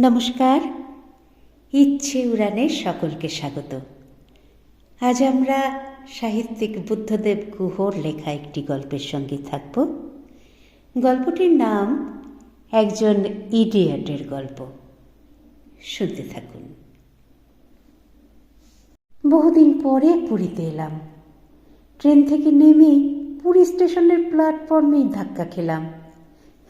নমস্কার। ইচ্ছে উড়ানে সকলকে স্বাগত। আজ আমরা সাহিত্যিক বুদ্ধদেব গুহর লেখা একটি গল্পের সঙ্গে থাকব। গল্পটির নাম একজন ইডিয়টের গল্প। শুনতে থাকুন। বহুদিন পরে পুরীতে এলাম। ট্রেন থেকে নেমে পুরী স্টেশনের প্ল্যাটফর্মেই ধাক্কা খেলাম।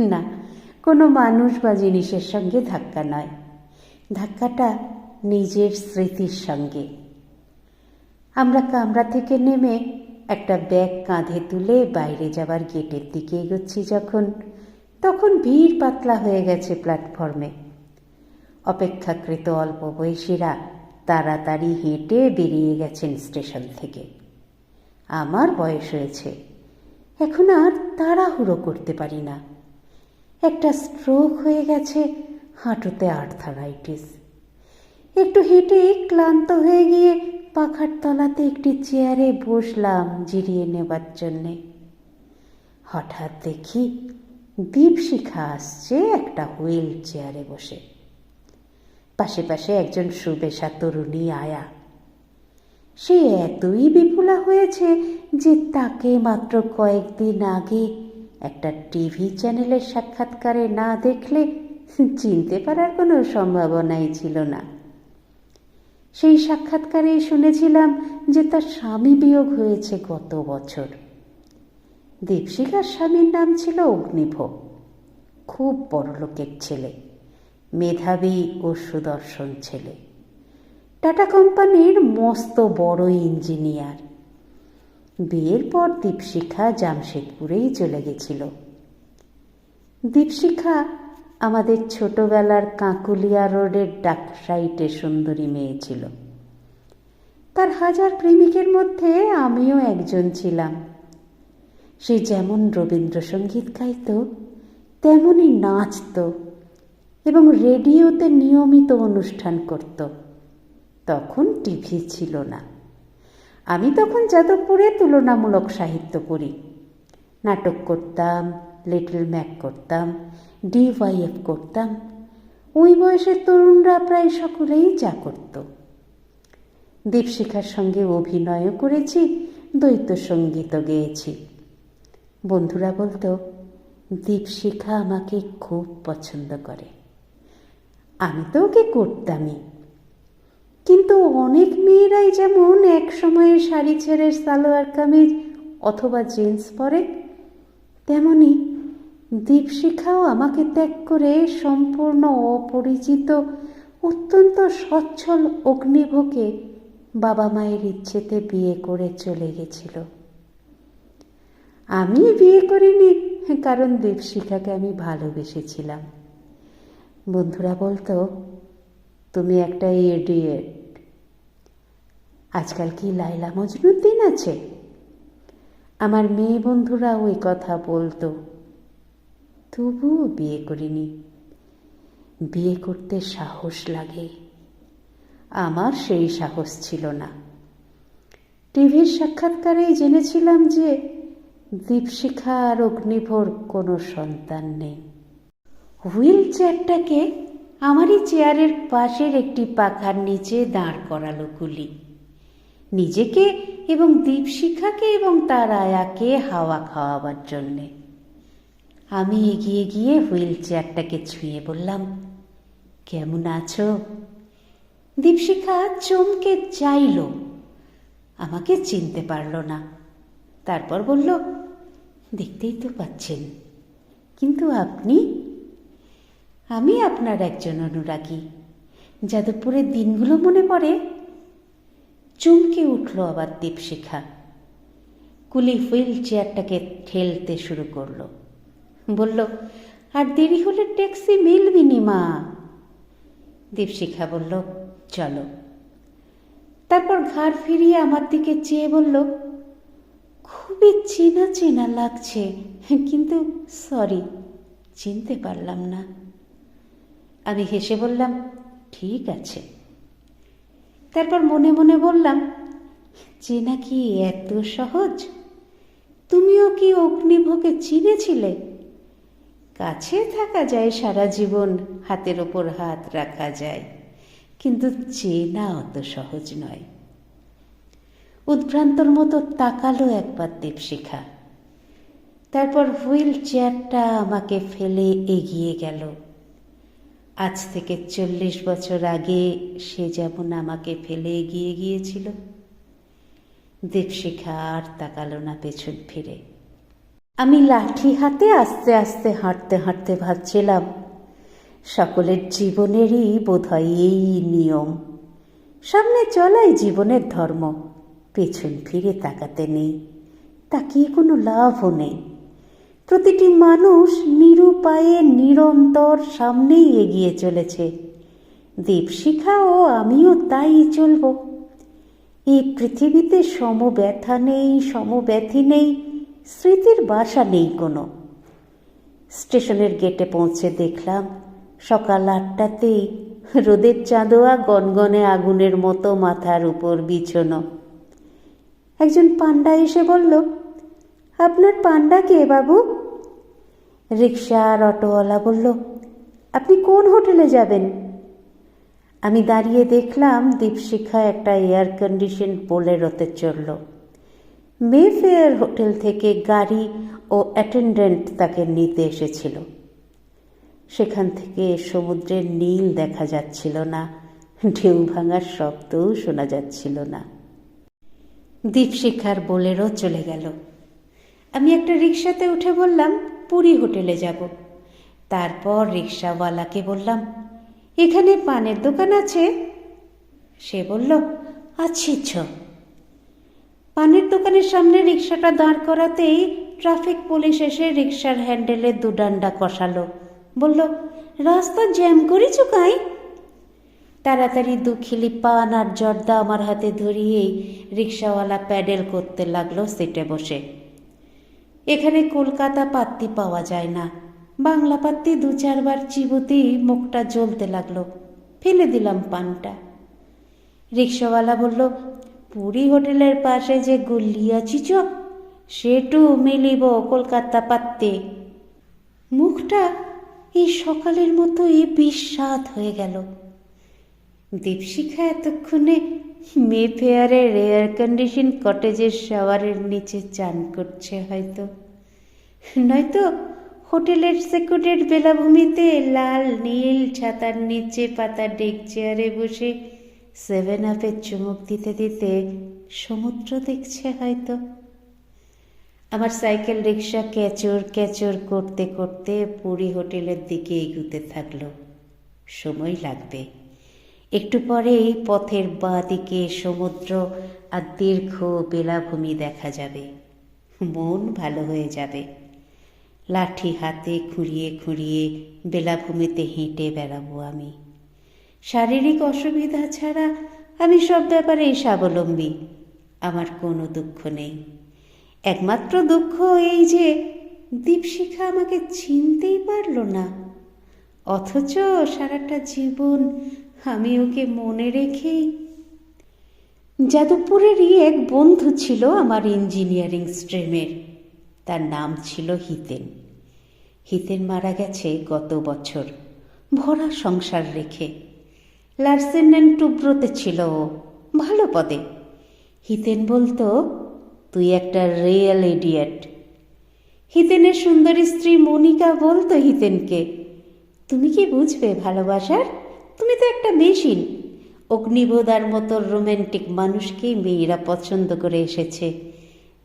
না কোনো মানুষ বা জিনিসের সঙ্গে ধাক্কা নয়। ধাক্কাটা নিজের স্মৃতির সঙ্গে। আমরা কামরা থেকে নেমে একটা ব্যাগ কাঁধে তুলে বাইরে যাবার গেটের দিকে এগোচ্ছি যখন, তখন ভিড় পাতলা হয়ে গেছে প্ল্যাটফর্মে। অপেক্ষাকৃত অল্প বয়সীরা তাড়াতাড়ি হেঁটে বেরিয়ে গেছেন স্টেশন থেকে। আমার বয়স হয়েছে। এখন আর তাড়াহুড়ো করতে পারি না। একটা স্ট্রোক হয়ে গেছে, হাঁটুতে আর্থারাইটিস একটু হেঁটে ক্লান্ত হয়ে গিয়ে পাখার তলাতে একটি চেয়ারে বসলাম জিরিয়ে নেবার জন্যে। হঠাৎ দেখি দীপশিখা আসছে একটা হুইল চেয়ারে বসে। পাশে পাশে একজন সুবেশা তরুণী আয়া। সে এতই বিপুলা হয়েছে যে তাকে মাত্র কয়েকদিন আগে একটা টিভি চ্যানেলের সাক্ষাৎকারে না দেখলে চিনতে পারার কোনো সম্ভাবনাই ছিল না। সেই সাক্ষাৎকারে শুনেছিলাম যে তার স্বামী বিয়োগ হয়েছে গত বছর। দীপশিকার স্বামীর নাম ছিল অগ্নিভ খুব বড় লোকের ছেলে, মেধাবী ও সুদর্শন ছেলে। টাটা কোম্পানির মস্ত বড় ইঞ্জিনিয়ার। বিয়ের পর দীপশিখা জামশেদপুরেই চলে গেছিল। দীপশিখা আমাদের ছোটবেলার কাঁকুলিয়া রোডের ডাক সাইটে সুন্দরী মেয়ে ছিল। তার হাজার প্রেমিকের মধ্যে আমিও একজন ছিলাম। সে যেমন রবীন্দ্রসঙ্গীত গাইত, তেমনই নাচত এবং রেডিওতে নিয়মিত অনুষ্ঠান করত। তখন টিভি ছিল না। আমি তখন যাদবপুরে তুলনামূলক সাহিত্য পড়ি। নাটক করতাম, লিটল ম্যাক করতাম ডিওয়াইএফ করতাম। ওই বয়সের তরুণরা প্রায় সকলেই যা করত। দীপশিখার সঙ্গে অভিনয়ও করেছি দ্বৈত সঙ্গীতও গেয়েছি। বন্ধুরা বলতো, দীপশিখা আমাকে খুব পছন্দ করে। আমি তো ওকে করতামই। কিন্তু অনেক মেয়েরাই যেমন এক সময়ে শাড়ি ছেড়ে সালোয়ার কামিজ অথবা জিন্স পরে, তেমনি দীপশিখাও আমাকে ত্যাগ করে সম্পূর্ণ অপরিচিত, অত্যন্ত সচ্ছল অগ্নিভোকে বাবা মায়ের ইচ্ছেতে বিয়ে করে চলে গেছিল। আমি বিয়ে করিনি, কারণ দীপশিখাকে আমি ভালোবেসেছিলাম। বন্ধুরা বলতো তুমি একটা ইডিয়েট আজকাল কি লাইলা মজনুর দিন আছে? আমার মেয়ে বন্ধুরা ওই কথা বলতো। তবুও বিয়ে করিনি। বিয়ে করতে সাহস লাগে। আমার সেই সাহস ছিল না। টিভির সাক্ষাৎকারেই জেনেছিলাম যে দীপশিখা আর অগ্নিভোর কোনো সন্তান নেই। হুইল চেয়ারটাকে আমারই চেয়ারের পাশের একটি পাখার নিচে দাঁড় করালো গুলি নিজেকে এবং দীপশিখাকে এবং তার আয়াকে হাওয়া খাওয়াবার জন্যে। আমি এগিয়ে গিয়ে হুইল চেয়ারটাকে ছুঁয়ে বললাম, কেমন আছো? দীপশিখা চমকে চাইল। আমাকে চিনতে পারল না। তারপর বলল, দেখতেই তো পাচ্ছেন। কিন্তু আপনি আমি আপনার একজন অনুরাগী। যাদবপুরের দিনগুলো মনে পড়ে? চমকে উঠল আবার দীপশিখা। কুলি হুইল চেয়ারটাকে ঠেলতে শুরু করল। বলল, আর দেরি হলে ট্যাক্সি মিলবিনি মা? দীপশিখা বলল, চলো। তারপর ঘাড় ফিরিয়ে আমার দিকে চেয়ে বলল, খুবই চেনা চেনা লাগছে, কিন্তু সরি, চিনতে পারলাম না। আমি হেসে বললাম, ঠিক আছে। তারপর মনে মনে বললাম, যে নাকি এত সহজ? তুমিও কি অগ্নিভোগে চিনেছিলে? কাছে থাকা যায় সারা জীবন, হাতের ওপর হাত রাখা যায়। কিন্তু চেনা অত সহজ নয়। উদ্ভ্রান্তর মতো তাকালো একবার দীপশিখা। তারপর হুইল চেয়ারটা আমাকে ফেলে এগিয়ে গেল। আজ থেকে চল্লিশ বছর আগে সে যেমন আমাকে ফেলে এগিয়ে গিয়েছিল। দীপশিখা আর তাকালো না পেছন ফিরে। আমি লাঠি হাতে আস্তে আস্তে হাঁটতে হাঁটতে ভাবছিলাম, সকলের জীবনেরই বোধহয় এই নিয়ম। সামনে চলাই জীবনের ধর্ম, পেছন ফিরে তাকাতে নেই, তাকিয়ে কোনো লাভও নেই। প্রতিটি মানুষ নিরুপায়ে নিরন্তর সামনেই এগিয়ে চলেছে। দীপশিখা ও আমিও তাই চলব। এই পৃথিবীতে সমব্যথা নেই, সমব্যথি নেই, স্মৃতির বাসা নেই কোনো। স্টেশনের গেটে পৌঁছে দেখলাম, সকাল আটটাতেই রোদের চাঁদোয়া গনগনে আগুনের মতো মাথার উপর বিছনো। একজন পান্ডা এসে বলল আপনার পান্ডা কে বাবু? রিক্সা আর অটোওয়ালা বলল, আপনি কোন হোটেলে যাবেন? আমি দাঁড়িয়ে দেখলাম দীপশিখা একটা এয়ার কন্ডিশন বোলেরোতে চলল মেফেয়ার হোটেল থেকে গাড়ি ও অ্যাটেন্ডেন্ট তাকে নিতে এসেছিল। সেখান থেকে সমুদ্রের নীল দেখা যাচ্ছিল না, ঢেউ ভাঙার শব্দও শোনা যাচ্ছিল না। দীপশিখার বোলেরও চলে গেল। আমি একটা রিক্সাতে উঠে বললাম, পুরী হোটেলে যাব। তারপর রিক্সাওয়ালাকে বললাম, এখানে পানের দোকান আছে? সে বলল, আছে ছ। পানের দোকানের সামনে রিক্সাটা দাঁড় করাতেই ট্রাফিক পুলিশ এসে রিক্সার হ্যান্ডেলে দুডান্ডা কষালো। বলল, রাস্তা জ্যাম করি চুকাই তাড়াতাড়ি দুখিলি পান আর জর্দা আমার হাতে ধরিয়েই রিক্সাওয়ালা প্যাডেল করতে লাগল সিটে বসে। এখানে কলকাতা পাত্তি পাওয়া যায় না। বাংলা পাত্তি দু চারবার চিবুতেই মুখটা জ্বলতে লাগল। ফেলে দিলাম পানটা। রিক্সাওয়ালা বলল, পুরী হোটেলের পাশে যে গুল্লি আছি চ, সেটু মিলিব কলকাতা পাত্তে। মুখটা এই সকালের মতো মতোই বিস্বাদ হয়ে গেল। দীপশিখা এতক্ষণে মে ফেয়ারের এয়ার কন্ডিশন কটেজের শাওয়ারের নিচে চান করছে হয়তো। নয়তো হোটেলের সেকুরের বেলাভূমিতে লাল, নীল ছাতার নিচে পাতা ডেক চেয়ারে বসে সেভেন আপের চুমুক দিতে দিতে সমুদ্র দেখছে হয়তো। আমার সাইকেল রিক্সা ক্যাচর ক্যাচর করতে করতে পুরী হোটেলের দিকে এগুতে থাকল। সময় লাগবে। একটু পরেই পথের বাঁ দিকে সমুদ্র আর দীর্ঘ বেলাভূমি দেখা যাবে। মন ভালো হয়ে যাবে। লাঠি হাতে খুঁড়িয়ে খুঁড়িয়ে বেলাভূমিতে হেঁটে বেড়াবো আমি। শারীরিক অসুবিধা ছাড়া আমি সব ব্যাপারেই স্বাবলম্বী। আমার কোনো দুঃখ নেই। একমাত্র দুঃখ এই যে দীপশিখা আমাকে চিনতেই পারল না। অথচ সারাটা জীবন আমি ওকে মনে রেখেই। যাদবপুরেরই এক বন্ধু ছিল আমার ইঞ্জিনিয়ারিং স্ট্রিমের। তার নাম ছিল হিতেন। হিতেন মারা গেছে গত বছর। ভরা সংসার রেখে। লার্সেন টুব্রোতে ছিল ও। ভালো পদে। হিতেন বলতো, তুই একটা রিয়েল ইডিয়েট। হিতেনের সুন্দরী স্ত্রী মনিকা বলতো হিতেনকে, তুমি কি বুঝবে ভালোবাসার? তুমি তো একটা মেশিন অগ্নিবোধার মতো রোম্যান্টিক মানুষকেই মেয়েরা পছন্দ করে এসেছে।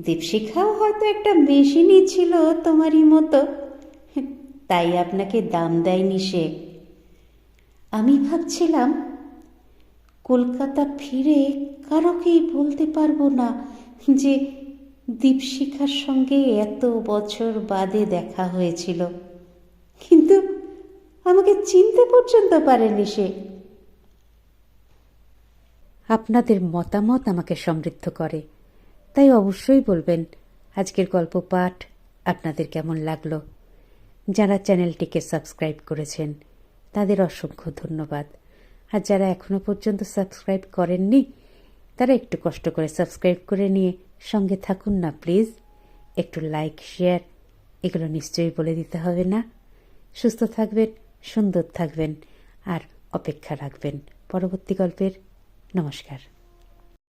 দীপশিখাও হয়তো একটা মেশিনই ছিল তোমারই মতো। তাই আপনাকে দাম দেয়নি সে। আমি ভাবছিলাম, কলকাতা ফিরে কারোকেই বলতে পারব না যে দীপশিখার সঙ্গে এত বছর বাদে দেখা হয়েছিল। আমাকে চিনতে পর্যন্ত পারেনি সে। আপনাদের মতামত আমাকে সমৃদ্ধ করে। তাই অবশ্যই বলবেন, আজকের গল্প পাঠ আপনাদের কেমন লাগল? যারা চ্যানেলটিকে সাবস্ক্রাইব করেছেন, তাদের অসংখ্য ধন্যবাদ। আর যারা এখনও পর্যন্ত সাবস্ক্রাইব করেননি, তারা একটু কষ্ট করে সাবস্ক্রাইব করে নিয়ে সঙ্গে থাকুন না, প্লিজ। একটু লাইক, শেয়ার, এগুলো নিশ্চয়ই বলে দিতে হবে না। সুস্থ থাকবেন সুন্দর থাকবেন আর অপেক্ষা রাখবেন। পরবর্তী গল্পের নমস্কার।